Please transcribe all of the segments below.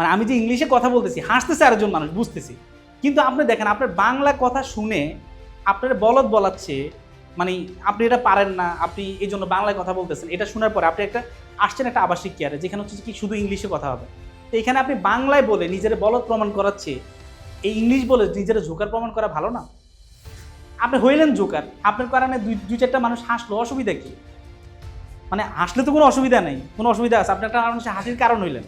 মানে আমি যে ইংলিশে কথা বলতেছি, হাসতেছে আরেকজন মানুষ, বুঝতেছি। কিন্তু আপনি দেখেন, আপনার বাংলা কথা শুনে আপনার বলদ বলাচ্ছে মানে আপনি এটা পারেন না, আপনি এই জন্য বাংলায় কথা বলতেছেন, এটা শোনার পরে আপনি একটা আসছেন একটা আবাসিক কেয়ারে যেখানে হচ্ছে কি শুধু ইংলিশে কথা হবে। তো এখানে আপনি বাংলায় বলে নিজের বলদ প্রমাণ করাচ্ছে, এই ইংলিশ বলে নিজের জোকার প্রমাণ করা ভালো না? আপনি হইলেন জোকার, আপনার কারণে দুই দুই চারটা মানুষ হাসলো, অসুবিধা কি? মানে হাসলে তো কোনো অসুবিধা নেই, কোনো অসুবিধা আছে, আপনি একটা মানুষের হাসির কারণ হইলেন।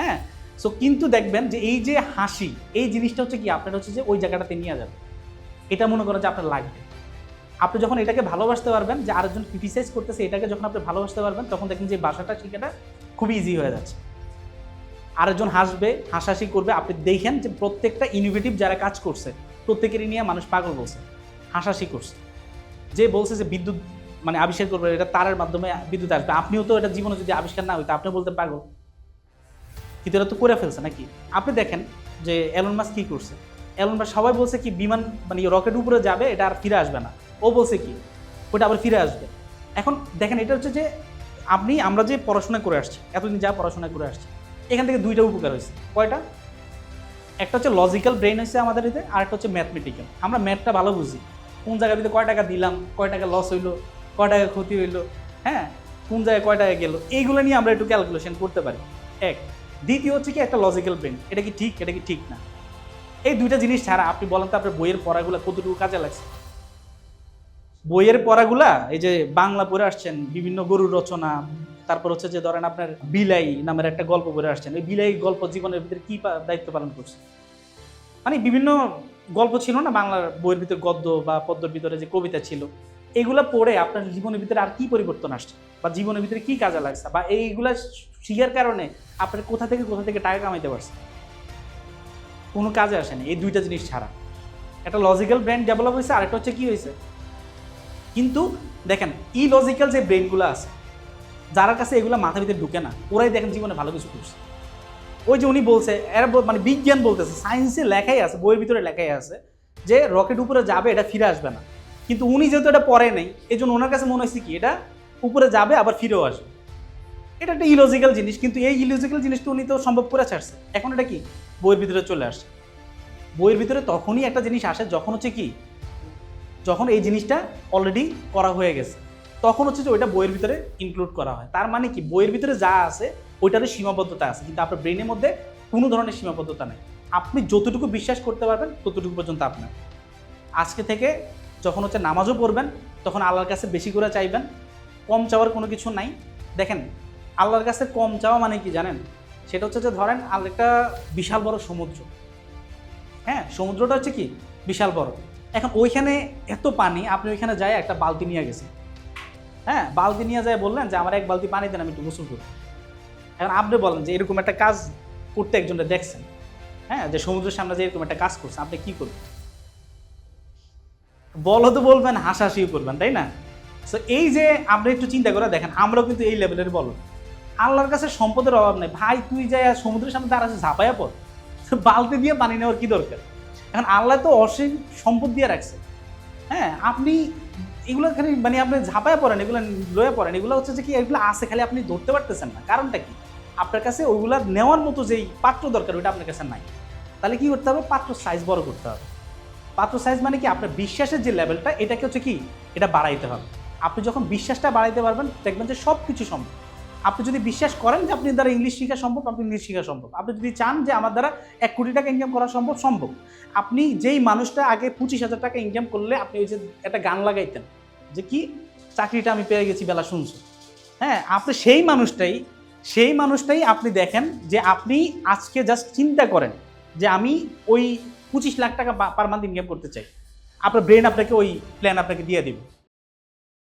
হ্যাঁ? সো কিন্তু দেখবেন যে এই যে হাসি, এই জিনিসটা হচ্ছে কি, আপনার হচ্ছে যে ওই জায়গাটাতে নিয়ে যাবে। এটা মনে করেন যে আপনার লাগবে। আপনি যখন এটাকে ভালোবাসতে পারবেন, যে আরেকজন ক্রিটিসাইজ করতেছে এটাকে যখন আপনি ভালোবাসতে পারবেন, তখন দেখবেন যে বাসাটা শেখাটা খুবই ইজি হয়ে যাচ্ছে। আরেকজন হাসবে, হাসাহাসি করবে, আপনি দেখেন যে প্রত্যেকটা ইনোভেটিভ যারা কাজ করছে, প্রত্যেকেরই নিয়ে মানুষ পাগল বলছে, হাসাহাসি করছে। যে বলছে যে বিদ্যুৎ মানে আবিষ্কার করবে, এটা তারের মাধ্যমে বিদ্যুৎ আসবে। আপনিও তো এটা জীবনে যদি আবিষ্কার না হইতো আপনি বলতে পাগল কিন্তু এটা তো করে ফেলছে নাকি? আপনি দেখেন যে এলন মাস কি করছে। এলন মাস সবাই বলছে কি বিমান মানে রকেট উপরে যাবে, এটা আর ফিরে আসবে না। ও বলছে কি, ওটা আবার ফিরে আসবে। এখন দেখেন এটা হচ্ছে যে আপনি, আমরা যে পড়াশোনা করে আসছি, এতদিন যা পড়াশোনা করে আসছি, এখান থেকে দুইটা উপকার হয়েছে। কয়টা? একটা হচ্ছে লজিক্যাল ব্রেন হয়েছে আমাদের এতে, আর একটা হচ্ছে ম্যাথমেটিক্যাল আমরা ম্যাথটা ভালো বুঝি। কোন জায়গার ভিতরে কয় টাকা দিলাম, কয় টাকা লস হইল, কয় টাকা ক্ষতি হইল হ্যাঁ? কোন জায়গায় কয় টাকা গেলো, এইগুলো নিয়ে আমরা একটু ক্যালকুলেশন করতে পারি। এক দ্বিতীয় হচ্ছে কি একটা লজিক্যাল ব্রেন এটা কি ঠিক, এটা কি ঠিক না? এই দুইটা জিনিস ছাড়া আপনি বলেন তো আপনার বইয়ের পড়াগুলো কতটুকু কাজে লাগছে? বইয়ের পড়াগুলা, এই যে বাংলা পড়ে আসছেন, বিভিন্ন গরুর রচনা, তারপর হচ্ছে যে ধরেন আপনার বিলাই নামের একটা গল্প পড়ে আসছেন ওই বিলাই গল্প জীবনের ভিতরে কি দায়িত্ব পালন করছে? মানে বিভিন্ন গল্প ছিল না বাংলার বইয়ের ভিতরে গদ্য বা পদ্যর ভিতরে যে কবিতা ছিল এগুলা পড়ে আপনার জীবনের ভিতরে আর কি পরিবর্তন আসছে? বা জীবনের ভিতরে কি কাজে লাগছে? বা এইগুলা শিখার কারণে আপনার কোথা থেকে কোথা থেকে টাকা কামাইতে পারছে কোনো কাজে আসেনি এই দুইটা জিনিস ছাড়া। একটা লজিক্যাল ব্রেন ডেভেলপ হয়েছে, আরেকটা হচ্ছে কি হয়েছে? কিন্তু দেখেন ই লজিক্যাল যে ব্রেনগুলো আছে, যার কাছে এগুলো মাথার ভিতরে ঢুকে না, ওরাই দেখেন জীবনে ভালো কিছু করছে। ওই যে উনি বলছে, এরা মানে বিজ্ঞান বলতেছে সায়েন্সে লেখাই আছে, বইয়ের ভিতরে লেখাই আছে যে রকেট উপরে যাবে, এটা ফিরে আসবে না। কিন্তু উনি যেহেতু এটা পরে নেই এই জন্য ওনার কাছে মনে হয়েছে কি, এটা উপরে যাবে, আবার ফিরেও আসবে। এটা একটা ইলজিক্যাল জিনিস, কিন্তু এই ইলজিক্যাল জিনিস তো উনি তো সম্ভব করে ছাড়ছে। এখন এটা কি? বইয়ের ভিতরে চলে আসছে। বইয়ের ভিতরে তখনই একটা জিনিস আসে, যখন হচ্ছে কি, যখন এই জিনিসটা অলরেডি করা হয়ে গেছে, তখন হচ্ছে যে ওইটা বইয়ের ভিতরে ইনক্লুড করা হয়। তার মানে কি, বইয়ের ভিতরে যা আছে, ওইটারও সীমাবদ্ধতা আছে, কিন্তু আপনার ব্রেনের মধ্যে কোনো ধরনের সীমাবদ্ধতা নেই। আপনি যতটুকু বিশ্বাস করতে পারবেন, ততটুকু পর্যন্ত আপনার। আজকে থেকে যখন হচ্ছে নামাজও পড়বেন, তখন আল্লাহর কাছে বেশি করে চাইবেন, কম চাওয়ার কোনো কিছু নাই। দেখেন, আল্লাহর কাছে কম চাওয়া মানে কি জানেন? সেটা হচ্ছে যে ধরেন আল্লাহ একটা বিশাল বড় সমুদ্র। হ্যাঁ সমুদ্রটা হচ্ছে কি? বিশাল বড়। এখন ওইখানে এত পানি, আপনি ওইখানে যায় একটা বালতি নিয়ে গেছেন হ্যাঁ বালতি নিয়ে যায় বললেন যে, আমার এক বালতি পানি দেন, আমি একটু গোসল করি। এখন আপনি বলেন যে, এরকম একটা কাজ করতে একজনটা দেখছেন। হ্যাঁ যে সমুদ্রের সামনে যে এরকম একটা কাজ করছে, আপনি কি করবেন? বলো তো বলবেন, হাসাহাসিও করবেন, তাই না? সো এই যে আপনি একটু চিন্তা করে দেখেন, আমরাও কিন্তু এই লেভেলের বলো আল্লাহর কাছে সম্পদের অভাব নেই। ভাই, তুই যাই সমুদ্রের সামনে দাঁড়াচ্ছে ঝাঁপাইয়া পর বালতি দিয়ে পানি নেওয়ার কি দরকার? এখন আল্লাহ তো অসীম সম্পদ দিয়ে রাখছে। হ্যাঁ আপনি এগুলো খালি মানে আপনি ঝাঁপায় পড়েন, এগুলো লয়ে পড়েন, এগুলো হচ্ছে যে কি, এগুলো আছে, খালি আপনি ধরতে পারতেছেন না। কারণটা কি? আপনার কাছে ওইগুলো নেওয়ার মতো যেই পাত্র দরকার, ওইটা আপনার কাছে নাই। তাহলে কি করতে হবে? পাত্র সাইজ বড় করতে হবে। পাত্র সাইজ মানে কি? আপনার বিশ্বাসের যে লেভেলটা এটাকে হচ্ছে কি? এটা বাড়াইতে হবে। আপনি যখন বিশ্বাসটা বাড়াইতে পারবেন, দেখবেন যে সব কিছু সম্ভব। আপনি যদি বিশ্বাস করেন যে আপনি দ্বারা ইংলিশ শেখা সম্ভব, আপনি ইংলিশ শেখা সম্ভব। আপনি যদি চান যে আমার দ্বারা এক কোটি টাকা ইনকাম করা সম্ভব সম্ভব। আপনি যেই মানুষটা আগে পঁচিশ হাজার টাকা ইনকাম করলে, আপনি ওই যে একটা গান লাগাইতেন যে কি? চাকরিটা আমি পেয়ে গেছি, বেলা শুনছো। হ্যাঁ আপনি সেই মানুষটাই সেই মানুষটাই আপনি দেখেন যে আপনি আজকে জাস্ট চিন্তা করেন। যে আমি ওই পঁচিশ লাখ টাকা পার মান্থ ইনকাম করতে চাই। আপনার ব্রেন আপনাকে ওই প্ল্যান আপনাকে দিয়ে দিবে।